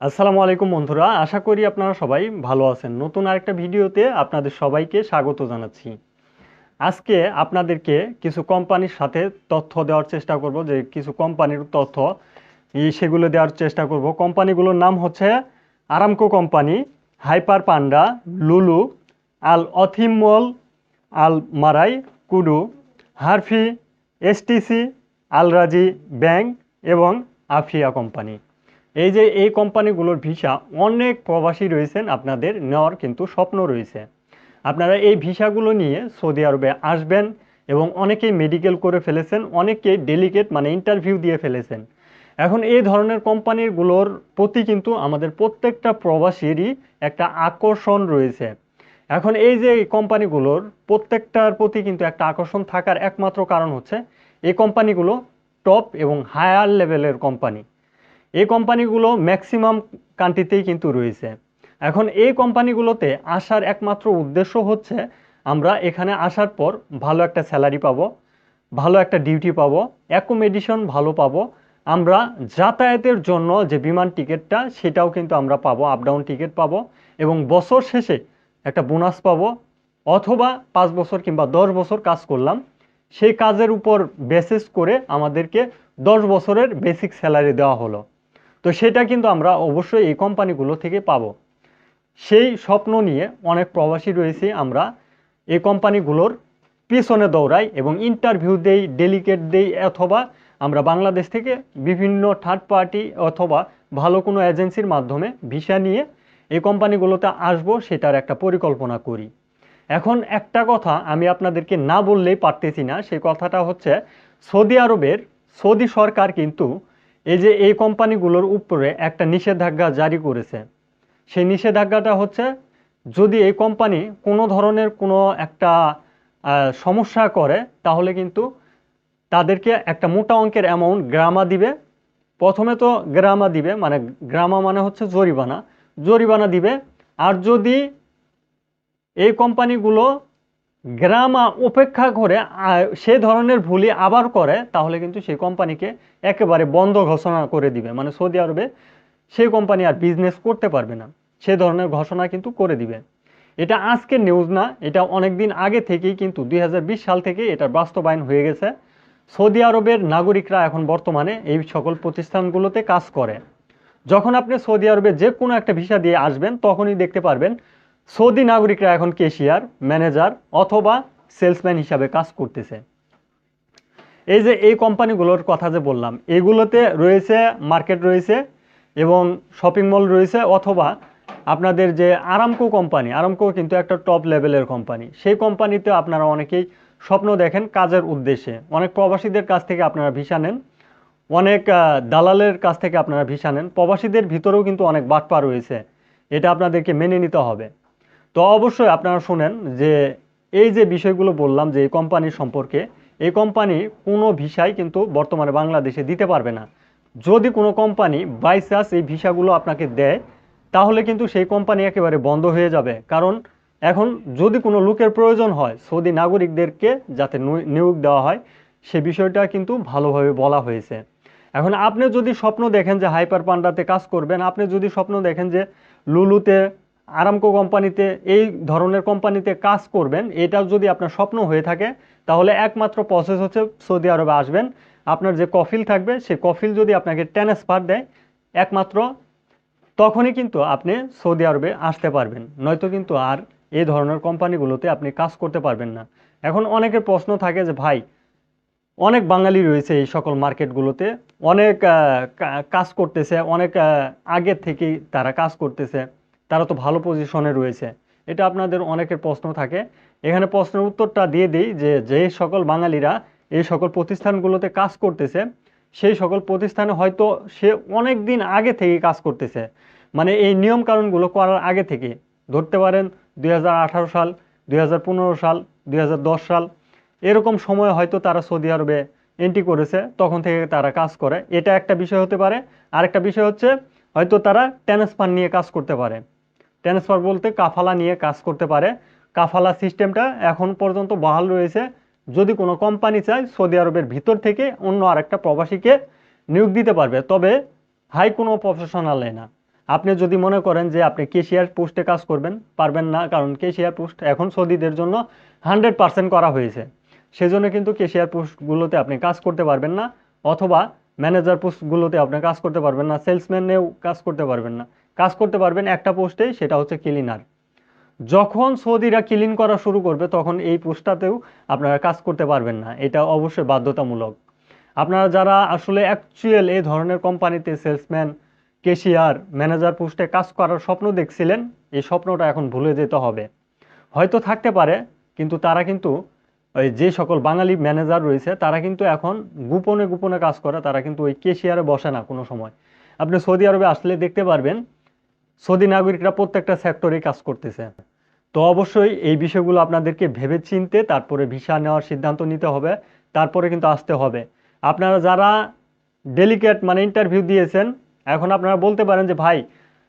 আসসালামু আলাইকুম বন্ধুরা, আশা করি আপনারা সবাই ভালো আছেন। নতুন আরেকটা ভিডিওতে আপনাদের সবাইকে স্বাগত জানাচ্ছি। আজকে আপনাদেরকে কিছু কোম্পানির সাথে তথ্য দেওয়ার চেষ্টা করব, যে কিছু কোম্পানির তথ্য সেগুলো দেওয়ার চেষ্টা করব। কোম্পানিগুলোর নাম হচ্ছে আরামকো কোম্পানি, হাইপার পান্ডা, লুলু, Al Othaim Al Marai, Kudu, Herfy, STC Al Rajhi bank এবং আফিয়া কোম্পানি। এই যে এই কোম্পানিগুলোর ভিসা, অনেক প্রবাসী রয়েছেন আপনাদের, নেওয়ার কিন্তু স্বপ্ন রয়েছে। আপনারা এই ভিসাগুলো নিয়ে সৌদি আরবে আসবেন এবং অনেকেই মেডিকেল করে ফেলেছেন অনেকেই ডেলিগেট মানে ইন্টারভিউ দিয়ে ফেলেছেন। এখন এই ধরনের কোম্পানিগুলোর প্রতি কিন্তু আমাদের প্রত্যেকটা প্রবাসীরই একটা আকর্ষণ রয়েছে। এখন এই যে কোম্পানিগুলোর প্রত্যেকটার প্রতি কিন্তু একটা আকর্ষণ থাকার একমাত্র কারণ হচ্ছে, এই কোম্পানিগুলো টপ এবং হায়ার লেভেলের কোম্পানি। এই কোম্পানিগুলো ম্যাক্সিমাম কান্ট্রিতেই কিন্তু রয়েছে। এখন এই কোম্পানিগুলোতে আসার একমাত্র উদ্দেশ্য হচ্ছে, আমরা এখানে আসার পর ভালো একটা স্যালারি পাবো, ভালো একটা ডিউটি পাবো অ্যাকোমোডেশন ভালো পাবো। আমরা যাতায়াতের জন্য যে বিমান টিকিটটা, সেটাও কিন্তু আমরা পাবো আপ ডাউন টিকিট পাবো এবং বছর শেষে একটা বোনাস পাবো অথবা পাঁচ বছর কিংবা দশ বছর কাজ করলাম, সেই কাজের উপর বেসিস করে আমাদেরকে দশ বছরের বেসিক স্যালারি দেওয়া হলো। তো সেটা কিন্তু আমরা অবশ্যই এই কোম্পানিগুলো থেকে পাবো। সেই স্বপ্ন নিয়ে অনেক প্রবাসী রয়েছে আমরা এই কোম্পানিগুলোর পিছনে দৌড়াই এবং ইন্টারভিউ দেই ডেলিকেট দেই অথবা আমরা বাংলাদেশ থেকে বিভিন্ন থার্ড পার্টি অথবা ভালো কোনো এজেন্সির মাধ্যমে ভিসা নিয়ে এই কোম্পানিগুলোতে আসব সেটার একটা পরিকল্পনা করি। এখন একটা কথা আমি আপনাদেরকে না বললেই পারতেছি না, সেই কথাটা হচ্ছে সৌদি আরবের সৌদি সরকার কিন্তু এই যে এই কোম্পানিগুলোর উপরে একটা নিষেধাজ্ঞা জারি করেছে, সেই নিষেধাজ্ঞাটা হচ্ছে যদি এই কোম্পানি কোনো ধরনের কোনো একটা সমস্যা করে, তাহলে কিন্তু তাদেরকে একটা মোটা অঙ্কের অ্যামাউন্ট গ্রামা দিবে। প্রথমে তো গ্রামা দিবে মানে গ্রামা মানে হচ্ছে জরিমানা। জরিমানা দিবে। আর যদি এই কোম্পানিগুলো গ্রামা উপেক্ষা করে সে ধরনের ভুলই আবার করে, তাহলে কিন্তু সেই কোম্পানিকে একেবারে বন্ধ ঘোষণা করে দিবে। মানে সৌদি আরবে সেই কোম্পানি আর বিজনেস করতে পারবে না। সে ধরনের ঘোষণা কিন্তু করে দিবে। এটা আজকের নিউজ না, এটা অনেক দিন আগে থেকেই কিন্তু, দুই হাজার বিশ সাল থেকে এটা বাস্তবায়ন হয়ে গেছে। সৌদি আরবের নাগরিকরা এখন বর্তমানে এই সকল প্রতিষ্ঠানগুলোতে কাজ করে। যখন আপনি সৌদি আরবে যে কোনো একটা ভিসা দিয়ে আসবেন, তখনই দেখতে পারবেন সৌদি নাগরিকরা এখন কেশিয়ার, ম্যানেজার অথবা সেলসম্যান হিসাবে কাজ করতেছে। এই যে এই কোম্পানিগুলোর কথা যে বললাম, এগুলোতে রয়েছে, মার্কেট রয়েছে এবং শপিং মল রয়েছে অথবা আপনাদের যে আরামকো কোম্পানি, আরামকো কিন্তু একটা টপ লেভেলের কোম্পানি। সেই কোম্পানিতে আপনারা অনেকেই স্বপ্ন দেখেন কাজের উদ্দেশ্যে। অনেক প্রবাসীদের কাছ থেকে আপনারা ভিসা নেন, অনেক দালালের কাছ থেকে আপনারা ভিসা নেন। প্রবাসীদের ভিতরেও কিন্তু অনেক বাটপা রয়েছে। এটা আপনাদেরকে মেনে নিতে হবে। তো অবশ্যই আপনারা শুনেন যে এই যে বিষয়গুলো বললাম যে এই কোম্পানির সম্পর্কে, এই কোম্পানি কোনো ভিসাই কিন্তু বর্তমানে বাংলাদেশে দিতে পারবে না। যদি কোনো কোম্পানি বাই চান্স এই ভিসাগুলো আপনাকে দেয়, তাহলে কিন্তু সেই কোম্পানি একেবারে বন্ধ হয়ে যাবে। কারণ এখন যদি কোনো লোকের প্রয়োজন হয়, সৌদি নাগরিকদেরকে যাতে নিয়োগ দেওয়া হয়, সে বিষয়টা কিন্তু ভালোভাবে বলা হয়েছে। এখন আপনি যদি স্বপ্ন দেখেন যে হাইপার পান্ডাতে কাজ করবেন, আপনি যদি স্বপ্ন দেখেন যে লুলুতে আরামকো কোম্পানিতে, এই ধরনের কোম্পানিতে কাজ করবেন এটা যদি আপনার স্বপ্ন হয়ে থাকে, তাহলে একমাত্র প্রসেস হচ্ছে সৌদি আরবে আসবেন। আপনার যে কফিল থাকবে, সেই কফিল যদি আপনাকে ট্রান্সফার দেয়, একমাত্র, তখনই কিন্তু আপনি সৌদি আরবে আসতে পারবেন। নয়তো কিন্তু আর এই ধরনের কোম্পানিগুলোতে আপনি কাজ করতে পারবেন না। এখন অনেকের প্রশ্ন থাকে যে, ভাই, অনেক বাঙালি রয়েছে এই সকল মার্কেটগুলোতে, অনেক কাজ করতেছে, অনেক আগের থেকেই তারা কাজ করতেছে। তারা তো ভালো পজিশনে রয়েছে। এটা আপনাদের অনেকের প্রশ্ন থাকে। এখানে প্রশ্নের উত্তরটা দিয়ে দিই যে যে সকল বাঙালিরা এই সকল প্রতিষ্ঠানগুলোতে কাজ করতেছে, সেই সকল প্রতিষ্ঠানে হয়তো সে অনেক দিন আগে থেকে কাজ করতেছে। মানে এই নিয়ম কানুনগুলো করার আগে থেকে। ধরতে পারেন দুই হাজার আঠারো সাল, দুই হাজার পনেরো সাল, দুই হাজার দশ সাল, এরকম সময় হয়তো তারা সৌদি আরবে এন্ট্রি করেছে, তখন থেকে তারা কাজ করে। এটা একটা বিষয় হতে পারে। আরেকটা বিষয় হচ্ছে, হয়তো তারা ট্রান্সফার নিয়ে কাজ করতে পারে। ট্রান্সফার বলতে কাফালা নিয়ে কাজ করতে পারে। কাফালা সিস্টেমটা এখন পর্যন্ত বহাল রয়েছে। যদি কোনো কোম্পানি চায়, সৌদি আরবের ভিতর থেকে অন্য আরেকটা প্রবাসীকে নিয়োগ দিতে পারবে। তবে হাই কোনো প্রফেশনালে না। আপনি যদি মনে করেন যে আপনি কেশিয়ার পোস্টে কাজ করবেন, পারবেন না, কারণ কেশিয়ার পোস্ট এখন সৌদিদের জন্য হান্ড্রেড পার্সেন্ট করা হয়েছে। সেজন্য কিন্তু কেশিয়ার পোস্টগুলোতে আপনি কাজ করতে পারবেন না, অথবা ম্যানেজার পোস্টগুলোতে আপনি কাজ করতে পারবেন না, সেলসম্যানেও কাজ করতে পারবেন না। কাজ করতে পারবেন একটা পোস্টেই, সেটা হচ্ছে ক্লিনার। যখন সৌদিরা ক্লিন করা শুরু করবে, তখন এই পোস্টটাতেও আপনারা কাজ করতে পারবেন না। এটা অবশ্যই বাধ্যতামূলক। আপনারা যারা আসলে অ্যাকচুয়াল এই ধরনের কোম্পানিতে সেলসম্যান কেশিয়ার ম্যানেজার পোস্টে কাজ করার স্বপ্ন দেখছিলেন, এই স্বপ্নটা এখন ভুলে যেতে হবে। হয়তো থাকতে পারে, কিন্তু তারা কিন্তু ওই যে সকল বাঙালি ম্যানেজার রয়েছে, তারা কিন্তু এখন গোপনে গোপনে কাজ করে, তারা কিন্তু ওই কেশিয়ারে বসে না কোনো সময়। আপনি সৌদি আরবে আসলে দেখতে পারবেন সৌদি নাগরিকরা প্রত্যেকটা সেক্টরে কাজ করতেছে। তো অবশ্যই এই বিষয়গুলো আপনাদেরকে ভেবে চিনতে তারপরে ভিসা নেওয়ার সিদ্ধান্ত নিতে হবে, তারপরে কিন্তু আসতে হবে। আপনারা যারা ডেলিকেট মানে ইন্টারভিউ দিয়েছেন, এখন আপনারা বলতে পারেন যে, ভাই,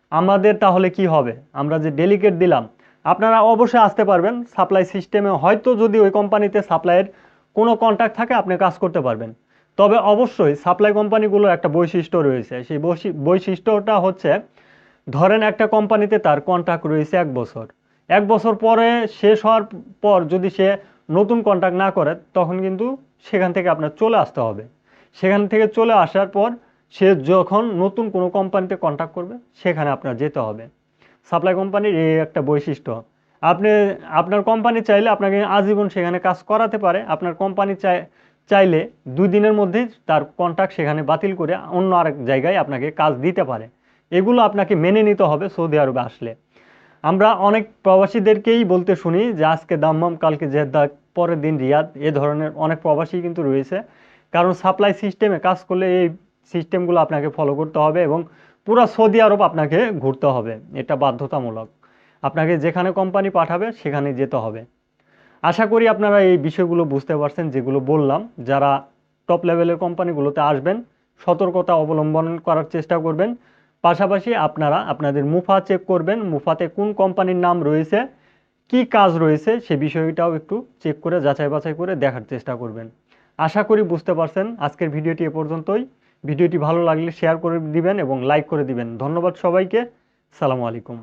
আমাদের তাহলে কি হবে? আমরা যে ডেলিকেট দিলাম। আপনারা অবশ্যই আসতে পারবেন। সাপ্লাই সিস্টেমে হয়তো যদি ওই কোম্পানিতে সাপ্লাইয়ের কোনো কন্ট্যাক্ট থাকে, আপনি কাজ করতে পারবেন। তবে অবশ্যই সাপ্লাই কোম্পানিগুলোর একটা বৈশিষ্ট্য রয়েছে। সেই বৈশি- বৈশিষ্ট্যটা হচ্ছে ধরেন একটা কোম্পানিতে তার কন্ট্রাক্ট রয়েছে এক বছর। এক বছর পরে শেষ হওয়ার পর যদি সে নতুন কন্ট্রাক্ট না করে, তখন কিন্তু সেখান থেকে আপনার চলে আসতে হবে। সেখান থেকে চলে আসার পর সে যখন নতুন কোনো কোম্পানিতে কন্ট্যাক্ট করবে, সেখানে আপনার যেতে হবে। সাপ্লাই কোম্পানির এই একটা বৈশিষ্ট্য। আপনি, আপনার কোম্পানি চাইলে আপনাকে আজীবন সেখানে কাজ করাতে পারে। আপনার কোম্পানি চাই, চাইলে দুই দিনের মধ্যেই তার কন্ট্রাক্ট সেখানে বাতিল করে অন্য আরেক জায়গায় আপনাকে কাজ দিতে পারে। এগুলো আপনাকে মেনে নিতে হবে সৌদি আরবে আসলে। আমরা অনেক প্রবাসীদেরকেই বলতে শুনি যে আজকে দাম্মাম, কালকে জেদ্দা, পরের দিন রিয়াদ, এ ধরনের অনেক প্রবাসী কিন্তু রয়েছে। কারণ সাপ্লাই সিস্টেমে কাজ করলে এই সিস্টেমগুলো আপনাকে ফলো করতে হবে এবং পুরো সৌদি আরব আপনাকে ঘুরতে হবে। এটা বাধ্যতামূলক। আপনাকে যেখানে কোম্পানি পাঠাবে, সেখানে যেতে হবে। আশা করি আপনারা এই বিষয়গুলো বুঝতে পারছেন যেগুলো বললাম। যারা টপ লেভেলের কোম্পানিগুলোতে আসবেন, সতর্কতা অবলম্বন করার চেষ্টা করবেন। পাশাপাশি আপনারা আপনাদের মুফা চেক করবেন, মুফাতে কোন কোম্পানির নাম রয়েছে, কি কাজ রয়েছে, সে বিষয়টাও একটু চেক করে, যাচাই বাছাই করে দেখার চেষ্টা করবেন। আশা করি বুঝতে পারছেন, আজকের ভিডিওটি এ পর্যন্তই। ভিডিওটি ভালো লাগলে শেয়ার করে দিবেন এবং লাইক করে দিবেন। ধন্যবাদ সবাইকে। সালামু আলাইকুম।